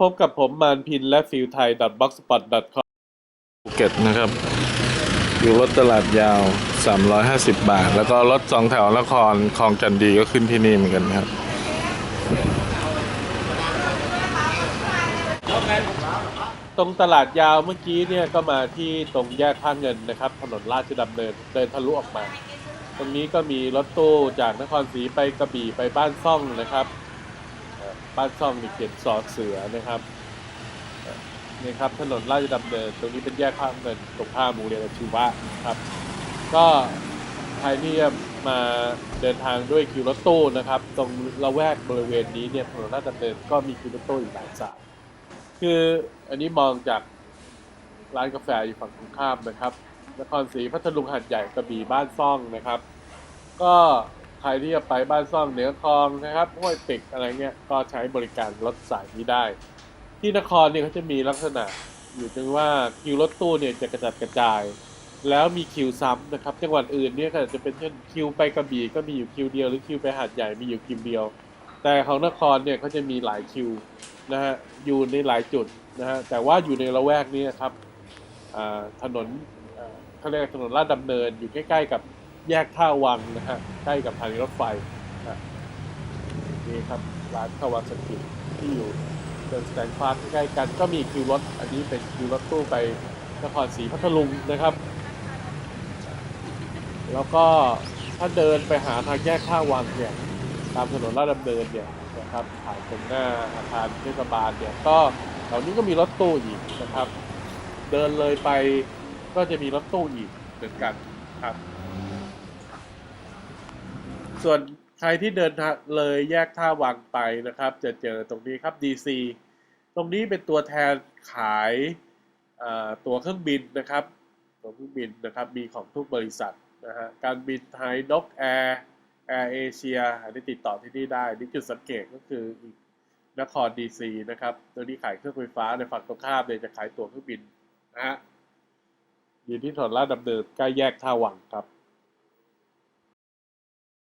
พบกับผมมานพินและฟิลไทย .blogspot com ภูเก็ตนะครับ อยู่รถตลาดยาว 350 บาท แล้วก็รถสองแถวนครคลองจันดีก็ขึ้นที่นี่เหมือนกันนะครับตรงตลาดยาวเมื่อกี้เนี่ยก็มาที่ตรงแยกท่าเงินนะครับ ถนนราชดำเนินเดินทะลุออกมา ตรงนี้ก็มีรถตู้จากนครศรีไปกระบี่ไปบ้านซ่องนะครับเอ่อ บ้านซ่องมีเขียนสอเสือนะครับนี่ครับถนนราชดำเนินตรงนี้เป็นแยกท่ามเงินตรงข้ามโรงเรียนอาชีวะครับ ก็ใครที่มาเดินทางด้วยคิวรถตู้นะครับ ตรงละแวกบริเวณนี้เนี่ยถนนราชดำเนินก็มีคิวรถตู้อยู่หลายสายคืออันนี้มองจากร้านกาแฟอยู่ฝั่งตรงข้ามนะครับนครศรีพัทลุงหัดใหญ่กระบี่บ้านซ่องนะครับ ก็ รที่จะไปบ้านซ่องเหนือคลองนะครับห้วยปิกอะไรเงี้ยก็ใช้บริการรถสายนี้ได้ ที่นครเนี่ยเขาจะมีลักษณะอยู่ตรงว่าคิวรถตู้เนี่ยจะกระจัดกระจาย แล้วมีคิวซ้ำนะครับจังหวัดอื่นเนี่ยก็อาจจะเป็นเช่นคิวไปกระบี่ก็มีอยู่คิวเดียวหรือคิวไปหาดใหญ่มีอยู่คิวเดียว แต่ของนครเนี่ยเขาจะมีหลายคิวนะฮะอยู่ในหลายจุดนะฮะแต่ว่าอยู่ในละแวกนี้นะครับถนนเอ่อเขาเรียกถนนลาดดำเนินอยู่ใกล้ ๆ กับ แยกท่าวังนะฮะใกล้กับสถานีรถไฟนะนี่ครับร้านข้าววังสกิที่อยู่เดินสแตนฟาร์ใกล้กัน ก็มีคิวรถ อันนี้เป็นคิวรถตู้ไปนครศรีพัทลุงนะครับ แล้วก็ถ้าเดินไปหาทางแยกท่าวังเนี่ยตามถนนลาดดำเนินเนี่ยนะครับผ่านตรงหน้าอาคารเทศบาลเนี่ยก็แถวนี้ก็มีรถตู้อีกนะครับ เดินเลยไปก็จะมีรถตู้อีกเหมือนกันครับ ส่วนใครที่เดินทางเลยแยกท่าวังไปนะครับ จะเจอตรงนี้ครับ DC ตรงนี้เป็นตัวแทนขายตัวเครื่องบินนะครับ ตัวเครื่องบินนะครับมีของทุกบริษัทนะฮะการบินไทยนกแอร์แอร์เอเชียอันนี้ติดต่อที่นี่ได้ นี่จุดสังเกตก็คืออีกนครดีซีนะครับตัวนี้ขายเครื่องไฟฟ้าในฝั่งตรงข้ามเนี่ยจะขายตั๋วเครื่องบินนะฮะอยู่ที่ถนนลาดดำเนินใกล้แยกท่าวังครับ